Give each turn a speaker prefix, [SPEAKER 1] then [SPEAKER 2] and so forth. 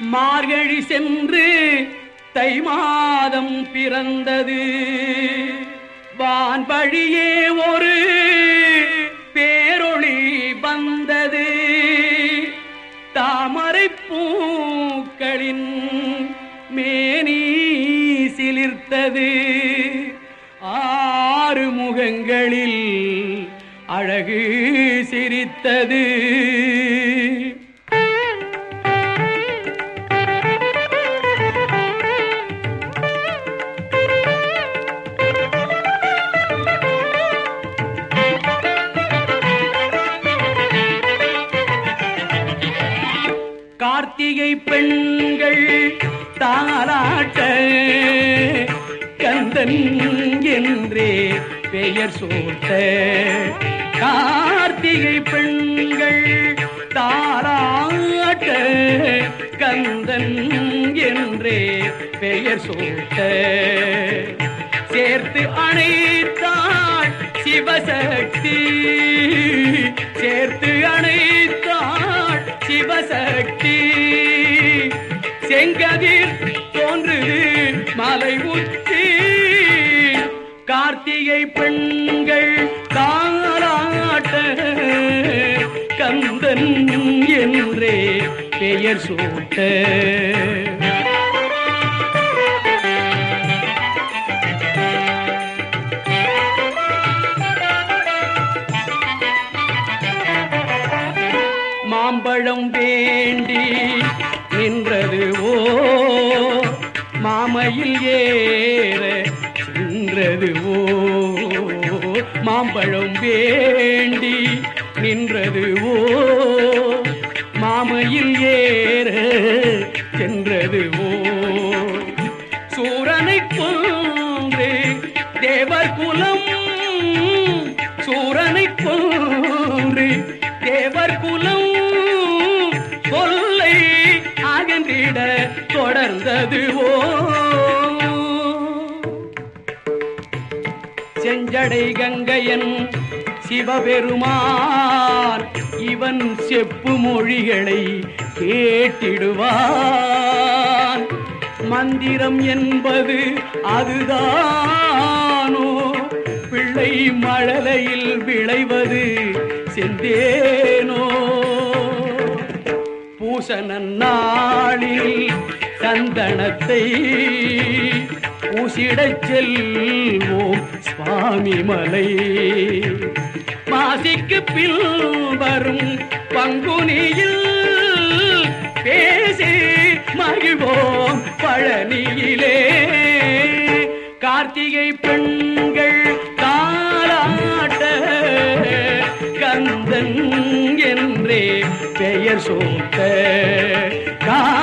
[SPEAKER 1] மார்கழி சென்று தை மாதம் பிறந்தது. வான்பழியே ஒரு பேரொளி வந்தது. தாமரை பூக்களின் மேனி சிலிர்த்தது. ஆறு முகங்களில் அழகு சிரித்தது. கார்த்திகை பெண்கள் தாராட்ட கந்தன் என்றே பெயர் சூட்ட. கார்த்திகை பெண்கள் தாராட்ட கந்தன் என்றே பெயர் சூட்ட. சேர்த்து அணைத்தாள் சிவசக்தி சேர்த்து அணை செங்கதிர் தோன்றுது மலை உச்சி. கார்த்திகை பெண்கள் தாராட்ட கந்தன் என்றே பெயர் சூட்ட. மாம்பழம் வேண்டி நின்றது ஓ மாமையில் ஏற நின்றது ஓ மாம்பழம் வேண்டி நின்றது ஓ மாமையில் ஏற சென்றது ஓ சூரனை கொன்று தேவர் குலம் சூரனை கொன்று அதுவோ செஞ்சடை கங்கையன் சிவபெருமான் இவன் செப்பு மொழிகளை கேட்டிடுவான். மந்திரம் என்பது அதுதானோ? பிள்ளை மழலையில் விளைவது செந்தேனோ? பூசணன் நாளில் சந்தனத்தை பூசிடச் செல்வோம் சுவாமி மலை. மாசிக்கு பின் வரும் பங்குனியில் பேசி மகிழ்வோம் பழனியிலே. கார்த்திகை பெண்கள் தாராட்ட கந்தன் என்றே பெயர் சோத்த கா